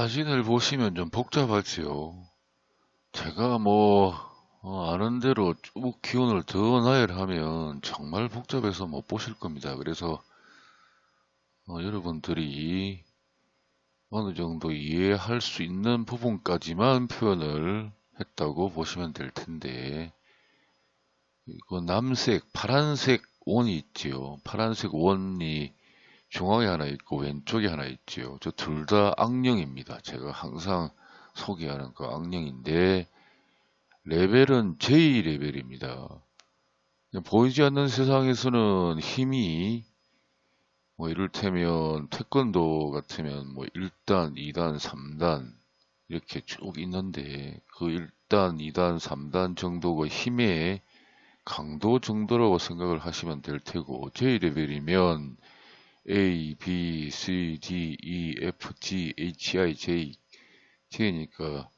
사진을 보시면 좀 복잡하지요. 제가 뭐 어, 아는 대로 쭉 기온을 더 나열하면 정말 복잡해서 못 보실 겁니다. 그래서 어, 여러분들이 어느 정도 이해할 수 있는 부분까지만 표현을 했다고 보시면 될 텐데 이거 남색, 파란색 원이 있지요. 파란색 원이 중앙에 하나 있고 왼쪽에 하나 있지요. 저 둘 다 악령입니다. 제가 항상 소개하는 그 악령인데 레벨은 J레벨입니다. 보이지 않는 세상에서는 힘이 뭐 이를테면 태권도 같으면 뭐 1단, 2단, 3단 이렇게 쭉 있는데 그 1단, 2단, 3단 정도가 힘의 강도 정도라고 생각을 하시면 될 테고 J레벨이면 A, B, C, D, E, F, G, H, I, J J니까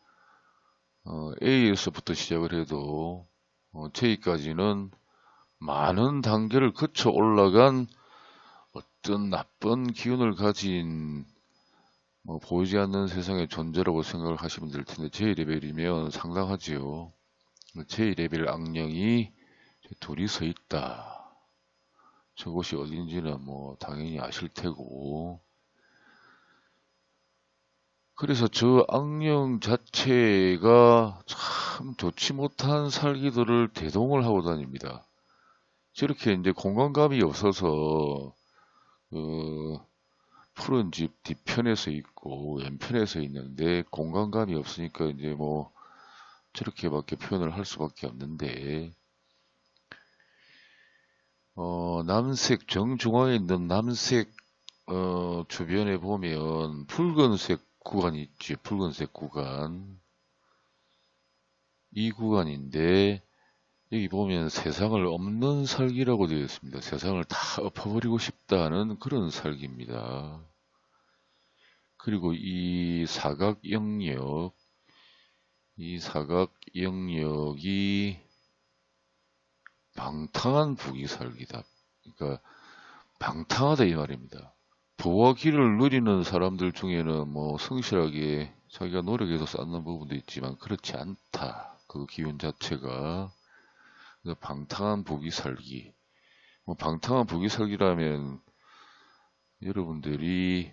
어, A에서부터 시작을 해도 어, J까지는 많은 단계를 거쳐 올라간 어떤 나쁜 기운을 가진 뭐 보이지 않는 세상의 존재라고 생각을 하시면 될 텐데 J레벨이면 상당하지요. J레벨 악령이 둘이 서 있다. 저곳이 어딘지는 뭐 당연히 아실 테고 그래서 저 악령 자체가 참 좋지 못한 살기들을 대동을 하고 다닙니다. 저렇게 이제 공간감이 없어서 그 푸른 집 뒤편에서 있고 왼편에서 있는데 공간감이 없으니까 이제 뭐 저렇게밖에 표현을 할 수밖에 없는데 어, 남색 정중앙에 있는 남색 어, 주변에 보면 붉은색 구간이 있지 붉은색 구간 이 구간인데 여기 보면 세상을 없는 살기라고 되어 있습니다. 세상을 다 엎어버리고 싶다는 그런 살기입니다. 그리고 이 사각 영역 이 사각 영역이 방탕한 부기살기다. 그러니까 방탕하다 이 말입니다. 부와 길을 누리는 사람들 중에는 뭐 성실하게 자기가 노력해서 쌓는 부분도 있지만 그렇지 않다. 그 기운 자체가 그러니까 방탕한 부기살기. 뭐 방탕한 부기살기라면 여러분들이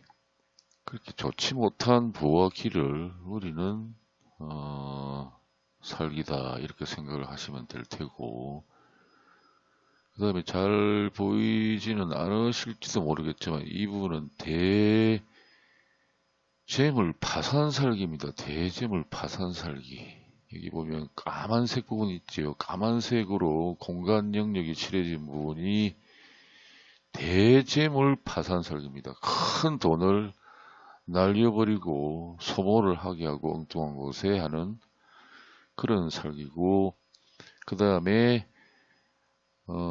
그렇게 좋지 못한 부와 길을 누리는 어, 살기다 이렇게 생각을 하시면 될 테고 그 다음에 잘 보이지는 않으실지도 모르겠지만 이 부분은 대재물 파산살기입니다. 대재물 파산살기. 여기 보면 까만색 부분 있지요. 까만색으로 공간 영역이 칠해진 부분이 대재물 파산살기입니다. 큰 돈을 날려버리고 소모를 하게 하고 엉뚱한 곳에 하는 그런 살기고 그 다음에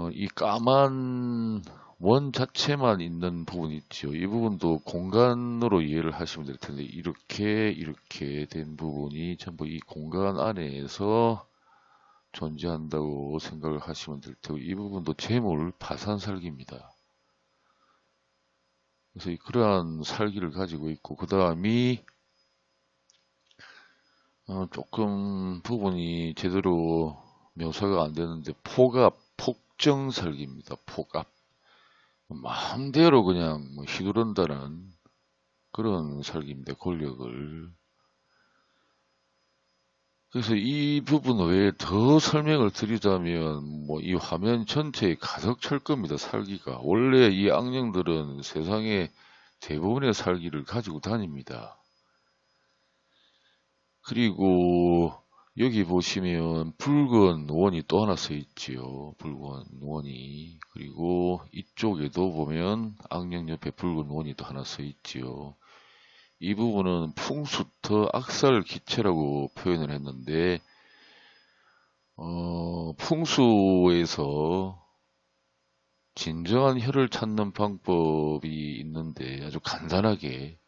어, 이 까만 원 자체만 있는 부분이 있죠. 이 부분도 공간으로 이해를 하시면 될 텐데 이렇게 이렇게 된 부분이 전부 이 공간 안에서 존재한다고 생각을 하시면 될 테고 이 부분도 재물 파산살기입니다. 그래서 그러한 살기를 가지고 있고 그 다음이 어, 조금 부분이 제대로 묘사가 안 되는데 포갑 폭정설기입니다. 폭압. 마음대로 그냥 뭐 휘두른다는 그런 설기입니다. 권력을. 그래서 이 부분 외에 더 설명을 드리자면 뭐 이 화면 전체에 가득 찰 겁니다. 살기가. 원래 이 악령들은 세상에 대부분의 살기를 가지고 다닙니다. 그리고 여기 보시면 붉은 원이 또 하나 써 있지요. 붉은 원이. 그리고 이쪽에도 보면 악령 옆에 붉은 원이 또 하나 써 있지요. 이 부분은 풍수터 악살 기체라고 표현을 했는데 어, 풍수에서 진정한 혀를 찾는 방법이 있는데 아주 간단하게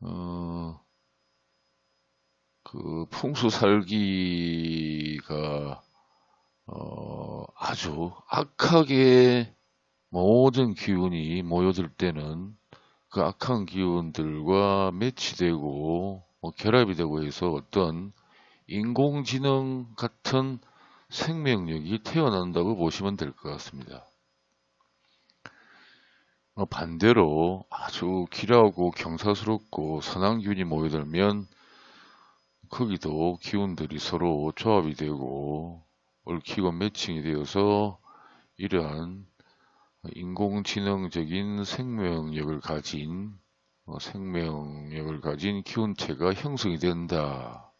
어, 그 풍수 살기가 어, 아주 악하게 모든 기운이 모여들 때는 그 악한 기운들과 매치되고 뭐 결합이 되고 해서 어떤 인공지능 같은 생명력이 태어난다고 보시면 될 것 같습니다. 어, 반대로 아주 길하고 경사스럽고 선한 기운이 모여들면 거기도 기운들이 서로 조합이 되고 얽히고 매칭이 되어서 이러한 인공지능적인 생명력을 가진 어, 생명력을 가진 기운체가 형성이 된다.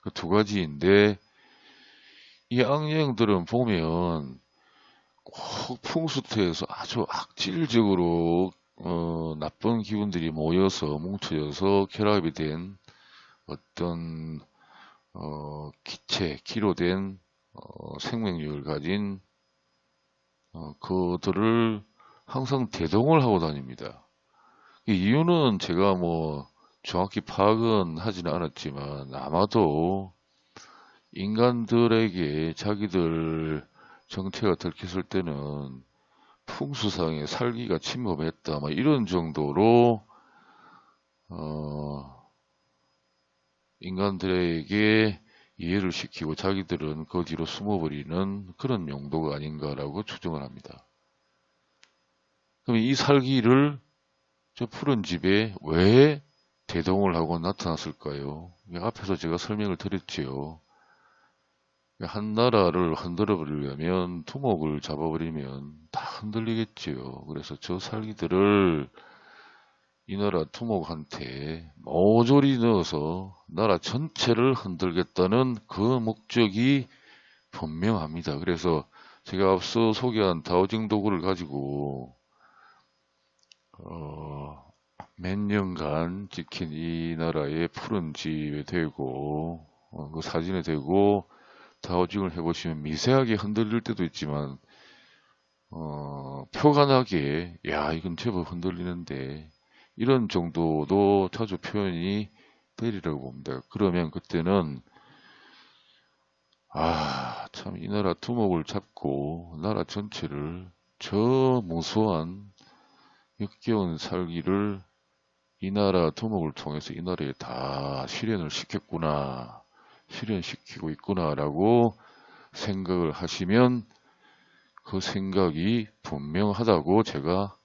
그 두 가지인데 이 악령들은 보면 꼭 풍수토에서 아주 악질적으로 어, 나쁜 기운들이 모여서 뭉쳐져서 결합이 된 어떤 어, 기체, 기로 된 어, 생명력을 가진 어, 그들을 항상 대동을 하고 다닙니다. 이유는 제가 뭐 정확히 파악은 하지는 않았지만 아마도 인간들에게 자기들 정체가 들켰을 때는 풍수상의 살기가 침범했다. 막 이런 정도로 어, 인간들에게 이해를 시키고 자기들은 그 뒤로 숨어버리는 그런 용도가 아닌가라고 추정을 합니다. 그럼 이 살기를 저 푸른 집에 왜 대동을 하고 나타났을까요? 앞에서 제가 설명을 드렸지요. 한 나라를 흔들어 버리려면 두목을 잡아버리면 다 흔들리겠지요. 그래서 저 살기들을 이 나라 두목한테 모조리 넣어서 나라 전체를 흔들겠다는 그 목적이 분명합니다. 그래서 제가 앞서 소개한 다오징 도구를 가지고 어, 몇 년간 지킨 이 나라의 푸른 집에 대고 어, 그 사진에 대고 다오징을 해보시면 미세하게 흔들릴 때도 있지만 어, 표가 나게 야 이건 제법 흔들리는데 이런 정도도 자주 표현이 되리라고 봅니다. 그러면 그때는 아 참 이 나라 두목을 잡고 나라 전체를 저 무수한 역겨운 살기를 이 나라 두목을 통해서 이 나라에 다 실현을 시켰구나 실현시키고 있구나라고 생각을 하시면 그 생각이 분명하다고 제가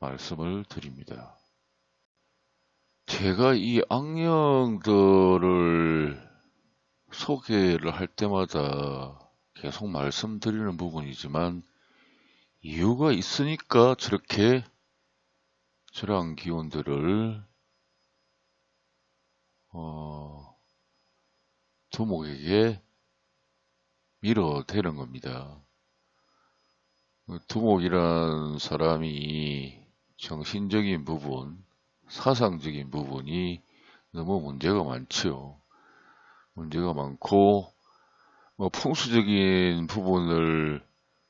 말씀을 드립니다. 제가 이 악령들을 소개를 할 때마다 계속 말씀드리는 부분이지만 이유가 있으니까 저렇게 저러한 기운들을 어, 두목에게 밀어대는 겁니다. 두목이란 사람이 정신적인 부분, 사상적인 부분이 너무 문제가 많죠. 문제가 많고 뭐 풍수적인 부분을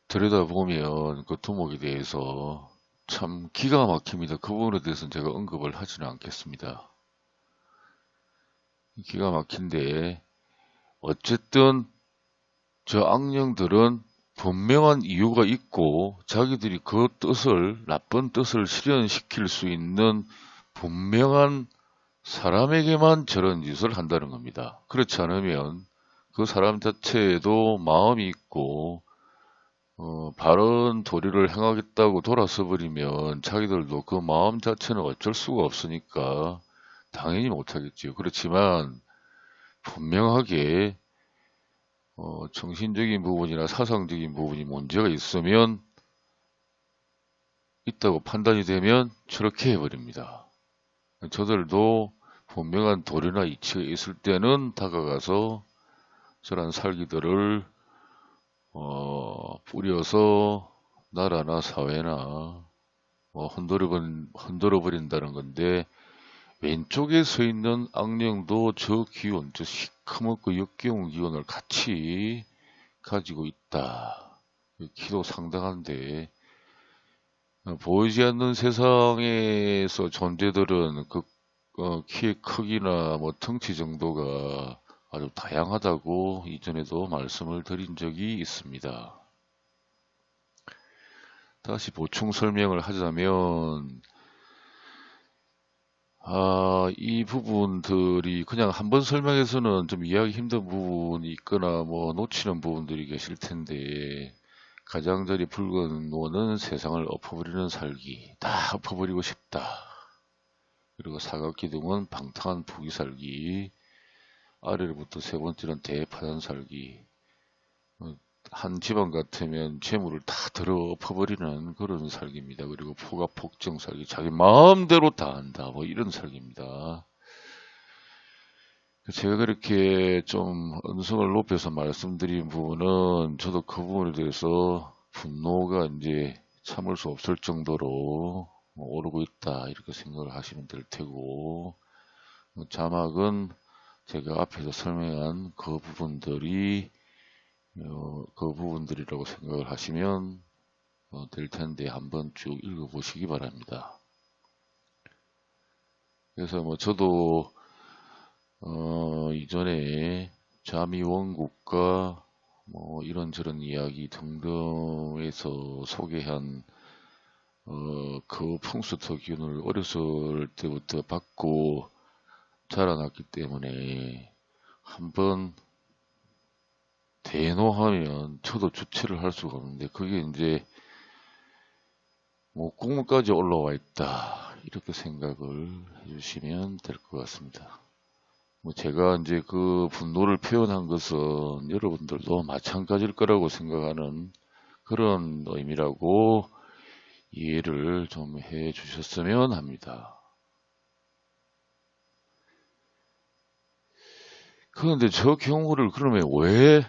들여다보면 그 두목에 대해서 참 기가 막힙니다. 그 부분에 대해서는 제가 언급을 하지는 않겠습니다. 기가 막힌데 어쨌든 저 악령들은 분명한 이유가 있고 자기들이 그 뜻을 나쁜 뜻을 실현시킬 수 있는 분명한 사람에게만 저런 짓을 한다는 겁니다. 그렇지 않으면 그 사람 자체에도 마음이 있고 어, 바른 도리를 행하겠다고 돌아서 버리면 자기들도 그 마음 자체는 어쩔 수가 없으니까 당연히 못하겠지요. 그렇지만 분명하게 어, 정신적인 부분이나 사상적인 부분이 문제가 있으면 있다고 판단이 되면 저렇게 해버립니다. 저들도 분명한 도리나 이치가 있을 때는 다가가서 저런 살기들을 어, 뿌려서 나라나 사회나 뭐 흔들어버린, 흔들어버린다는 건데 왼쪽에 서 있는 악령도 저 기운, 저 시커멓고 역겨운 기운을 같이 가지고 있다. 키도 상당한데 어, 보이지 않는 세상에서 존재들은 그 어, 키의 크기나 뭐 덩치 정도가 아주 다양하다고 이전에도 말씀을 드린 적이 있습니다. 다시 보충 설명을 하자면 아, 이 부분들이 그냥 한 번 설명해서는 좀 이해하기 힘든 부분이 있거나 뭐 놓치는 부분들이 계실 텐데 가장자리 붉은 노는 세상을 엎어버리는 살기 다 엎어버리고 싶다. 그리고 사각기둥은 방탕한 부귀 살기 아래로부터 세 번째는 대파단 살기 어, 한 집안 같으면 재물을 다 들어 엎어버리는 그런 살기입니다. 그리고 포가 폭정 살기 자기 마음대로 다 한다 뭐 이런 살기입니다. 제가 그렇게 좀 언성을 높여서 말씀드린 부분은 저도 그 부분에 대해서 분노가 이제 참을 수 없을 정도로 오르고 있다 이렇게 생각을 하시면 될 테고 뭐 자막은 제가 앞에서 설명한 그 부분들이 어, 그 부분들이라고 생각을 하시면 어, 될 텐데 한번 쭉 읽어보시기 바랍니다. 그래서 뭐 저도 어, 이전에 자미원국과 뭐 이런저런 이야기 등등에서 소개한 어, 그 풍수터 기운을 어렸을 때부터 받고 자라났기 때문에 한번 대노하면 저도 주체를 할 수가 없는데 그게 이제 뭐 국문까지 올라와 있다 이렇게 생각을 해주시면 될 것 같습니다. 뭐 제가 이제 그 분노를 표현한 것은 여러분들도 마찬가지일 거라고 생각하는 그런 의미라고 이해를 좀 해 주셨으면 합니다. 그런데 저 경우를 그러면 왜,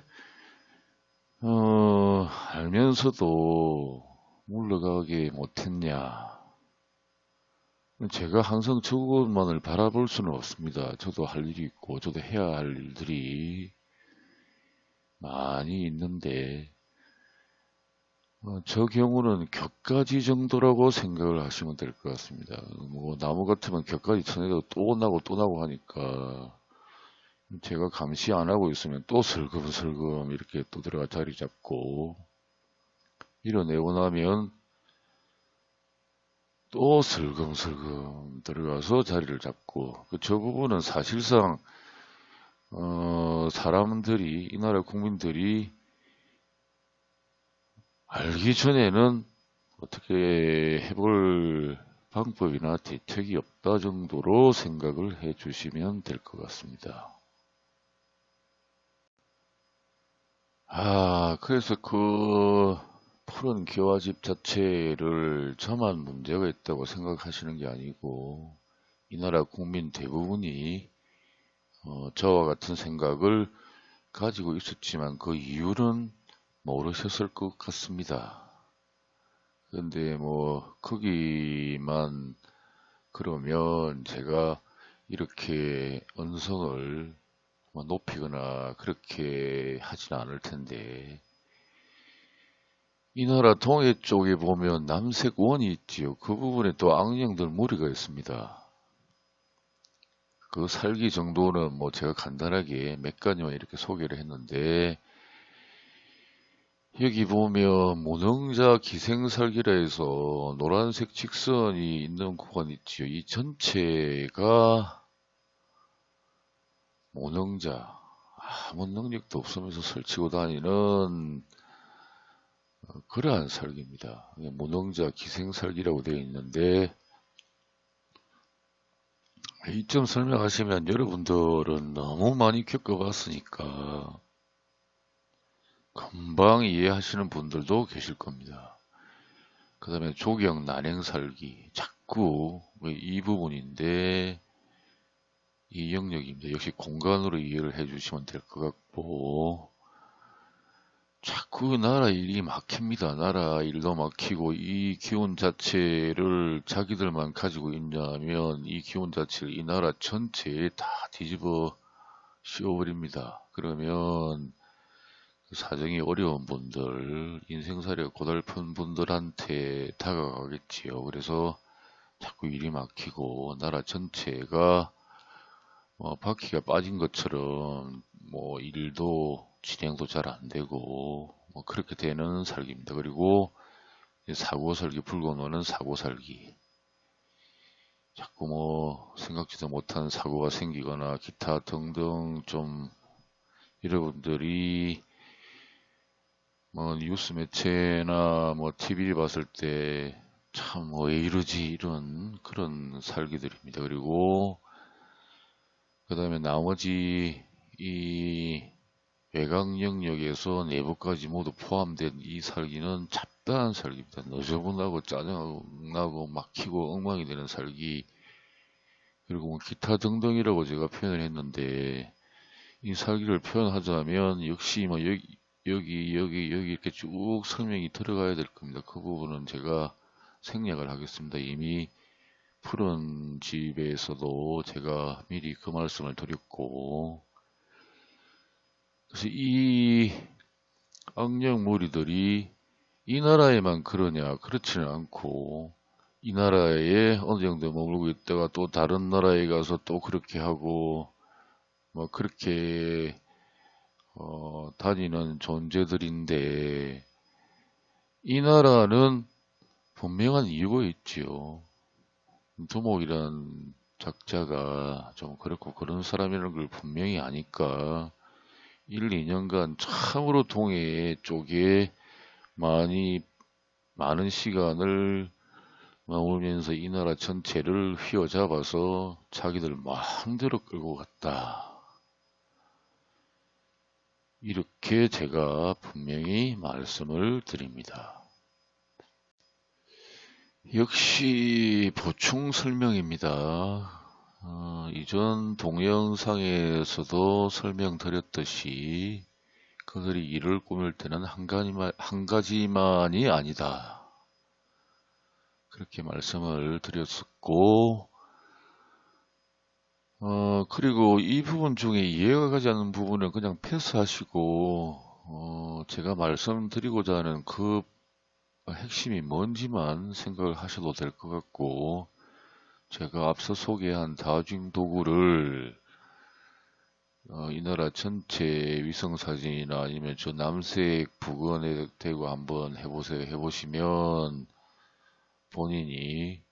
어, 알면서도 물러가게 못했냐. 제가 항상 저것만을 바라볼 수는 없습니다. 저도 할 일이 있고, 저도 해야 할 일들이 많이 있는데, 어, 저 경우는 격가지 정도라고 생각을 하시면 될 것 같습니다. 뭐, 나무 같으면 격가지 쳐내도 또 나고 또 나고 하니까, 제가 감시 안 하고 있으면 또 슬금슬금 이렇게 또 들어가 자리 잡고, 밀어내고 나면 또 슬금슬금 들어가서 자리를 잡고 그저 부분은 사실상 어, 사람들이 이 나라 국민들이 알기 전에는 어떻게 해볼 방법이나 대책이 없다 정도로 생각을 해 주시면 될 것 같습니다. 아, 그래서 그 푸른 기와집 자체를 저만 문제가 있다고 생각하시는 게 아니고 이 나라 국민 대부분이 어, 저와 같은 생각을 가지고 있었지만 그 이유는 모르셨을 것 같습니다. 그런데 뭐 거기만 그러면 제가 이렇게 언성을 뭐 높이거나 그렇게 하진 않을 텐데 이 나라 동해 쪽에 보면 남색 원이 있지요. 그 부분에 또 악령들 무리가 있습니다. 그 살기 정도는 뭐 제가 간단하게 몇 가지만 이렇게 소개를 했는데 여기 보면 모능자 기생살기라 해서 노란색 직선이 있는 구간 있지요. 이 전체가 모능자 아무 능력도 없으면서 설치고 다니는 그러한 설계입니다. 무능자 기생설기라고 되어 있는데 이점 설명하시면 여러분들은 너무 많이 겪어봤으니까 금방 이해하시는 분들도 계실 겁니다. 그 다음에 조경 난행설기 자꾸 이 부분인데 이 영역입니다. 역시 공간으로 이해를 해주시면 될 것 같고 자꾸 나라 일이 막힙니다. 나라 일도 막히고 이 기운 자체를 자기들만 가지고 있냐면 이 기운 자체를 이 나라 전체에 다 뒤집어 씌워버립니다. 그러면 그 사정이 어려운 분들, 인생살이가 고달픈 분들한테 다가가겠지요. 그래서 자꾸 일이 막히고 나라 전체가 뭐 바퀴가 빠진 것처럼 뭐 일도 진행도 잘 안되고 뭐 그렇게 되는 설계입니다. 그리고 사고 설계 불건호는 사고 설기 자꾸 뭐 생각지도 못한 사고가 생기거나 기타 등등 좀 여러분들이 뭐 뉴스 매체나 뭐 TV를 봤을 때 참 왜 이러지 이런 그런 살기들입니다. 그리고 그 다음에 나머지 이 외곽 영역에서 내부까지 모두 포함된 이 살기는 잡다한 살기입니다. 너저분하고 짜증나고 막히고 엉망이 되는 살기 그리고 뭐 기타 등등이라고 제가 표현을 했는데 이 살기를 표현하자면 역시 뭐 여기 여기 여기 여기 이렇게 쭉 설명이 들어가야 될 겁니다. 그 부분은 제가 생략을 하겠습니다. 이미 푸른 집에서도 제가 미리 그 말씀을 드렸고 그래서 이 악령 무리들이 이 나라에만 그러냐 그렇지는 않고 이 나라에 어느 정도 머물고 있다가 또 다른 나라에 가서 또 그렇게 하고 뭐 그렇게 어, 다니는 존재들인데 이 나라는 분명한 이유가 있지요. 두목이란 작자가 좀 그렇고 그런 사람이라는 걸 분명히 아니까 1, 2년간 참으로 동해 쪽에 많이 많은 시간을 머물면서 이 나라 전체를 휘어잡아서 자기들 마음대로 끌고 갔다. 이렇게 제가 분명히 말씀을 드립니다. 역시 보충 설명입니다. 어, 이전 동영상에서도 설명드렸듯이 그들이 일을 꾸밀 때는 한, 가지만, 한 가지만이 아니다. 그렇게 말씀을 드렸었고 어, 그리고 이 부분 중에 이해가 가지 않는 부분은 그냥 패스하시고 어, 제가 말씀드리고자 하는 그 핵심이 뭔지만 생각을 하셔도 될 것 같고 제가 앞서 소개한 다중 도구를 어, 이 나라 전체 위성사진이나 아니면 저 남색 부근에 대고 한번 해보세요. 해보시면 본인이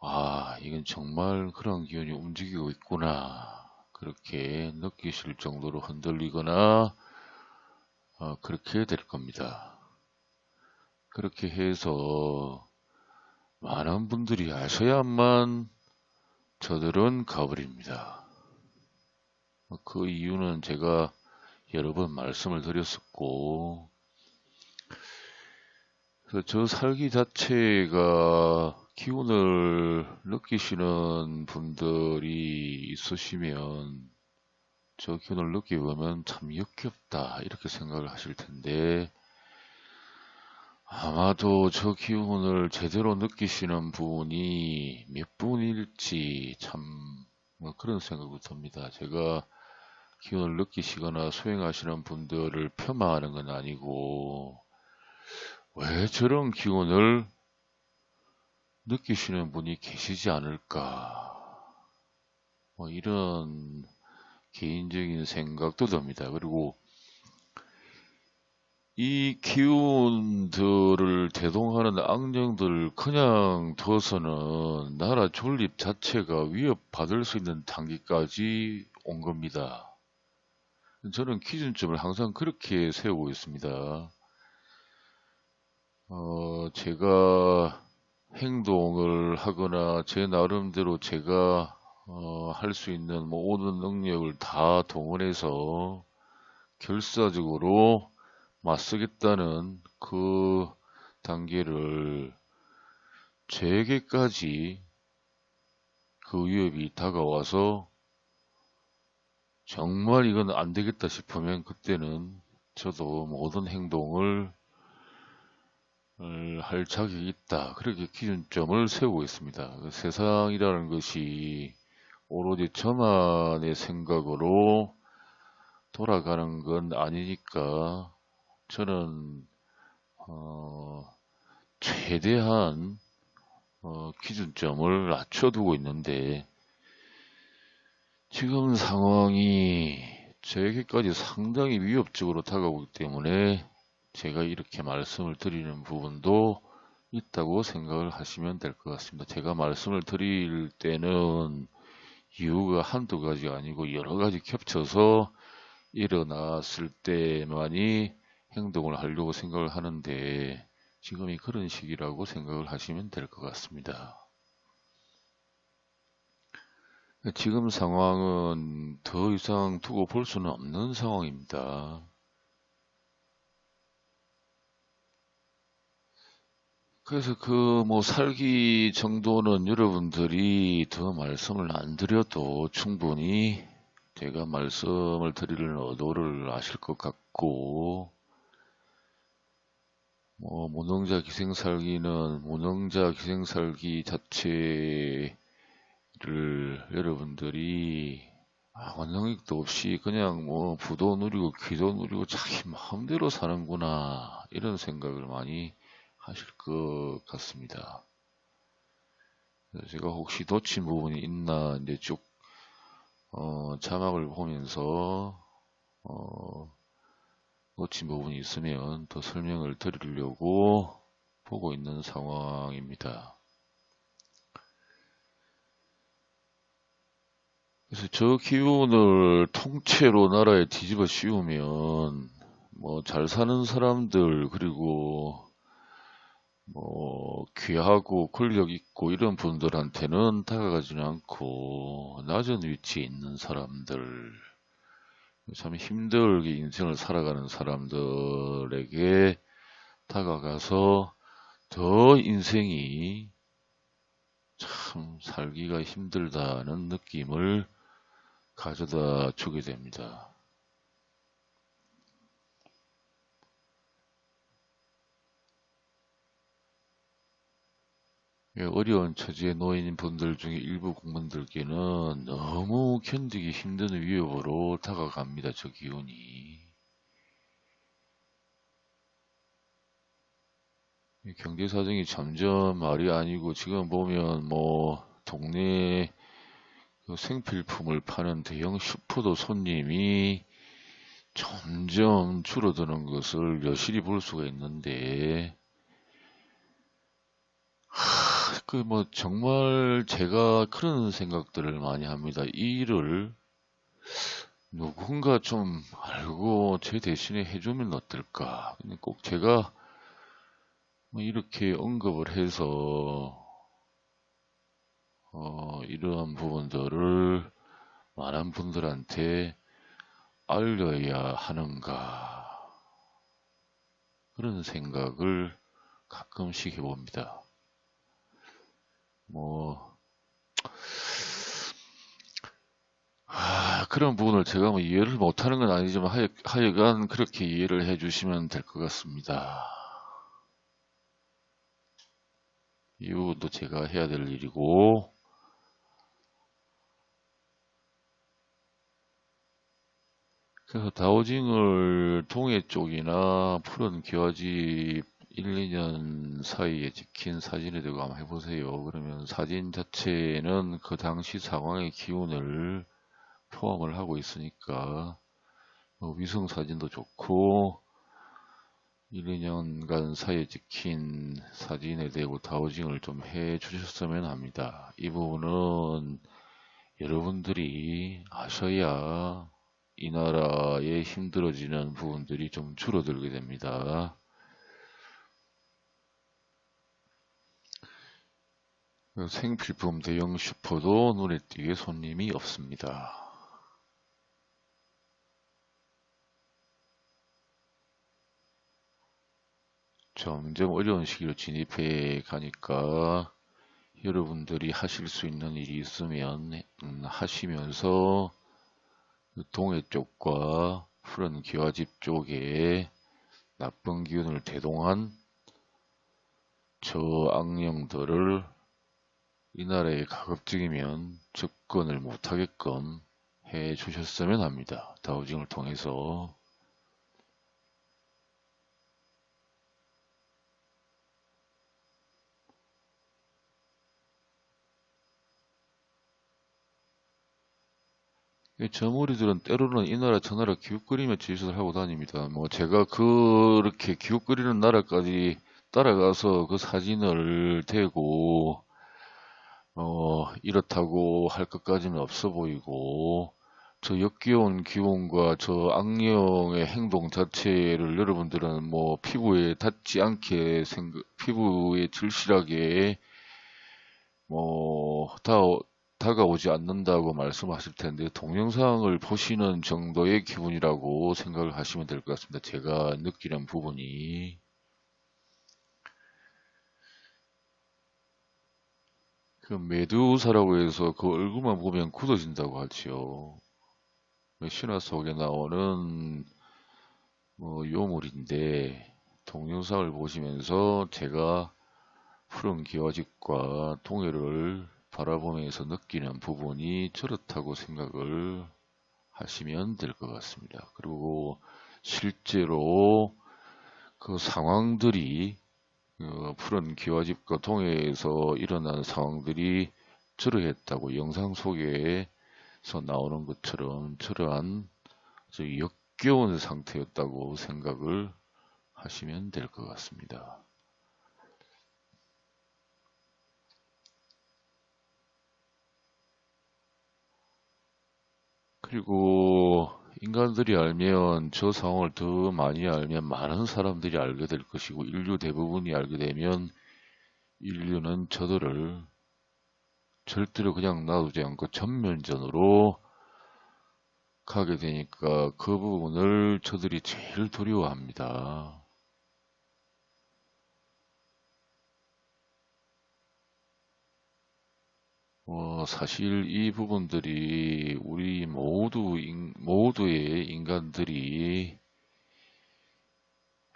아 이건 정말 그런 기운이 움직이고 있구나 그렇게 느끼실 정도로 흔들리거나 어, 그렇게 될 겁니다. 그렇게 해서 많은 분들이 아셔야만 저들은 가버립니다. 그 이유는 제가 여러 번 말씀을 드렸었고 저 살기 자체가 기운을 느끼시는 분들이 있으시면 저 기운을 느끼보면 참 역겹다 이렇게 생각을 하실 텐데 아마도 저 기운을 제대로 느끼시는 분이 몇 분일지 참뭐 그런 생각이 듭니다. 제가 기운을 느끼시거나 수행하시는 분들을 폄하하는 건 아니고 왜 저런 기운을 느끼시는 분이 계시지 않을까 뭐 이런 개인적인 생각도 듭니다. 그리고 이 기운들을 대동하는 악령들 그냥 둬서는 나라 존립 자체가 위협받을 수 있는 단계까지 온 겁니다. 저는 기준점을 항상 그렇게 세우고 있습니다. 어, 제가 행동을 하거나 제 나름대로 제가 어, 할 수 있는 모든 능력을 다 동원해서 결사적으로 맞서겠다는 그 단계를 제게까지 그 위협이 다가와서 정말 이건 안 되겠다 싶으면 그때는 저도 모든 행동을 할 자격이 있다. 그렇게 기준점을 세우고 있습니다. 그 세상이라는 것이 오로지 저만의 생각으로 돌아가는 건 아니니까 저는 어, 최대한 어, 기준점을 낮춰두고 있는데 지금 상황이 저에게까지 상당히 위협적으로 다가오기 때문에 제가 이렇게 말씀을 드리는 부분도 있다고 생각을 하시면 될 것 같습니다. 제가 말씀을 드릴 때는 이유가 한두 가지가 아니고 여러 가지 겹쳐서 일어났을 때만이 행동을 하려고 생각을 하는데 지금이 그런 시기라고 생각을 하시면 될 것 같습니다. 지금 상황은 더 이상 두고 볼 수는 없는 상황입니다. 그래서 그 뭐 살기 정도는 여러분들이 더 말씀을 안 드려도 충분히 제가 말씀을 드리는 의도를 아실 것 같고 뭐 무능자 기생살기는 무능자 기생살기 자체를 여러분들이 아무 능력도 없이 그냥 뭐 부도 누리고 귀도 누리고 자기 마음대로 사는구나 이런 생각을 많이 하실 것 같습니다. 제가 혹시 놓친 부분이 있나 이제 쭉 어, 자막을 보면서 어, 놓친 부분이 있으면 더 설명을 드리려고 보고 있는 상황입니다. 그래서 저 기운을 통째로 나라에 뒤집어 씌우면 뭐 잘 사는 사람들 그리고 뭐 귀하고 권력 있고 이런 분들한테는 다가가지는 않고 낮은 위치에 있는 사람들 참 힘들게 인생을 살아가는 사람들에게 다가가서 더 인생이 참 살기가 힘들다는 느낌을 가져다 주게 됩니다. 예, 어려운 처지에 놓인 분들 중에 일부 국민들께는 너무 견디기 힘든 위협으로 다가갑니다. 저 기운이. 경제 사정이 점점 말이 아니고 지금 보면 뭐 동네 그 생필품을 파는 대형 슈퍼도 손님이 점점 줄어드는 것을 여실히 볼 수가 있는데 그 뭐 정말 제가 그런 생각들을 많이 합니다. 이 일을 누군가 좀 알고 제 대신에 해주면 어떨까. 꼭 제가 뭐 이렇게 언급을 해서 어, 이러한 부분들을 많은 분들한테 알려야 하는가 그런 생각을 가끔씩 해봅니다. 뭐, 아, 그런 부분을 제가 뭐 이해를 못하는 건 아니지만 하여, 하여간 그렇게 이해를 해주시면 될 것 같습니다. 이 부분도 제가 해야 될 일이고, 그래서 다오징을 동해 쪽이나 푸른 기와집 1, 2년 사이에 찍힌 사진을 들고 한번 해보세요. 그러면 사진 자체는 그 당시 상황의 기운을 포함을 하고 있으니까 뭐 위성 사진도 좋고 1, 2년간 사이에 찍힌 사진에 대고 다우징을 좀 해 주셨으면 합니다. 이 부분은 여러분들이 아셔야 이 나라에 힘들어지는 부분들이 좀 줄어들게 됩니다. 생필품 대형 슈퍼도 눈에 띄게 손님이 없습니다. 점점 어려운 시기로 진입해 가니까 여러분들이 하실 수 있는 일이 있으면 음, 하시면서 동해 쪽과 푸른 기와집 쪽에 나쁜 기운을 대동한 저 악령들을 이 나라에 가급적이면 접근을 못하게끔 해 주셨으면 합니다. 다우징을 통해서 저머리들은 때로는 이 나라 저 나라 기웃거리며 짓을 하고 다닙니다. 뭐 제가 그렇게 기웃거리는 나라까지 따라가서 그 사진을 대고 어, 이렇다고 할 것까지는 없어 보이고 저 역겨운 기운과 저 악령의 행동 자체를 여러분들은 뭐 피부에 닿지 않게 생각, 피부에 절실하게 뭐 다, 다가오지 않는다고 말씀하실 텐데 동영상을 보시는 정도의 기분이라고 생각을 하시면 될 것 같습니다. 제가 느끼는 부분이 그 메두사라고 해서 그 얼굴만 보면 굳어진다고 하지요. 신화 속에 나오는 뭐 요물인데 동영상을 보시면서 제가 푸른 기와집과 동해를 바라보면서 느끼는 부분이 저렇다고 생각을 하시면 될 것 같습니다. 그리고 실제로 그 상황들이 어, 푸른 기와집과 동해에서 일어난 상황들이 저러했다고 영상 속에서 나오는 것처럼 저러한 역겨운 상태였다고 생각을 하시면 될 것 같습니다. 그리고 인간들이 알면 저 상황을 더 많이 알면 많은 사람들이 알게 될 것이고 인류 대부분이 알게 되면 인류는 저들을 절대로 그냥 놔두지 않고 전면전으로 가게 되니까 그 부분을 저들이 제일 두려워합니다. 어, 사실 이 부분들이 우리 모두, 인, 모두의 인간들이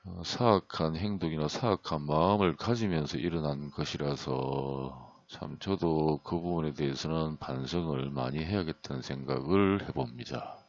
어, 사악한 행동이나 사악한 마음을 가지면서 일어난 것이라서 참 저도 그 부분에 대해서는 반성을 많이 해야겠다는 생각을 해봅니다.